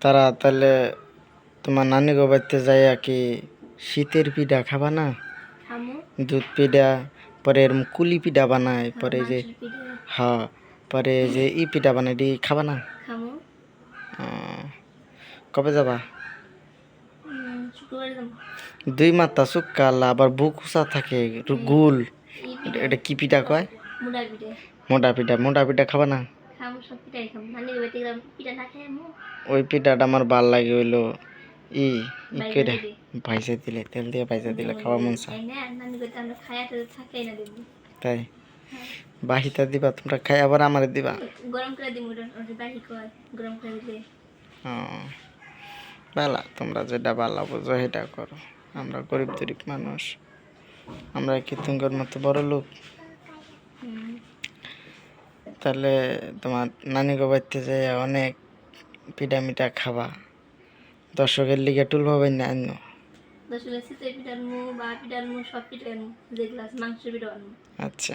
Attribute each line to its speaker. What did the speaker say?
Speaker 1: তারা তাহলে তোমার নানি গো বাড়িতে যাইয়া কি শীতের পিঠা খাবা না? দুধ পিঠা পরে এরম কুলি পিঠা বানায় পরে যে হ্যাঁ পরে যে ই পিঠা বানায় এটি খাবা না? কবে যাবা? দুই মাথা শুক্কাল আবার বুক উষা থাকে গুল। এটা- এটা কি পিঠা কয়? মোটা পিঠা। মোটা পিঠা খাবা না? ওই পিঠাটা আমার ভালো লাগে হইল ই ই ভাইসে দিলে তেল দিয়ে ভাইসে দিলে খাওয়া মন চায়।
Speaker 2: তাই না নানি বাড়িতে আমরা খাই তো থাকাই না দেখবি
Speaker 1: তাই? বাহিটা দিবা তোমরা খাই আবার আমার দিবা?
Speaker 2: গরম করে বাহি কয় গরম করে দিলে।
Speaker 1: বেলা তোমরা যেটা ভালো বুঝো সেটা করো। আমরা গরিব গরিব মানুষ। আমরা কি তুঙ্গর মতো বড় লোক?
Speaker 2: হুম।
Speaker 1: তাহলে তোমার নানি গো বাড়িতে যে অনেক পিঠা মিঠা খাবা। দর্শকের লিগে টুল পাবেন না আনো।
Speaker 2: দর্শকের শীতের পিঠা আনমু বা পিঠা আনমু সব পিঠা আনমু যেগুলো আছে মাংস পিঠা আনমু
Speaker 1: আচ্ছা।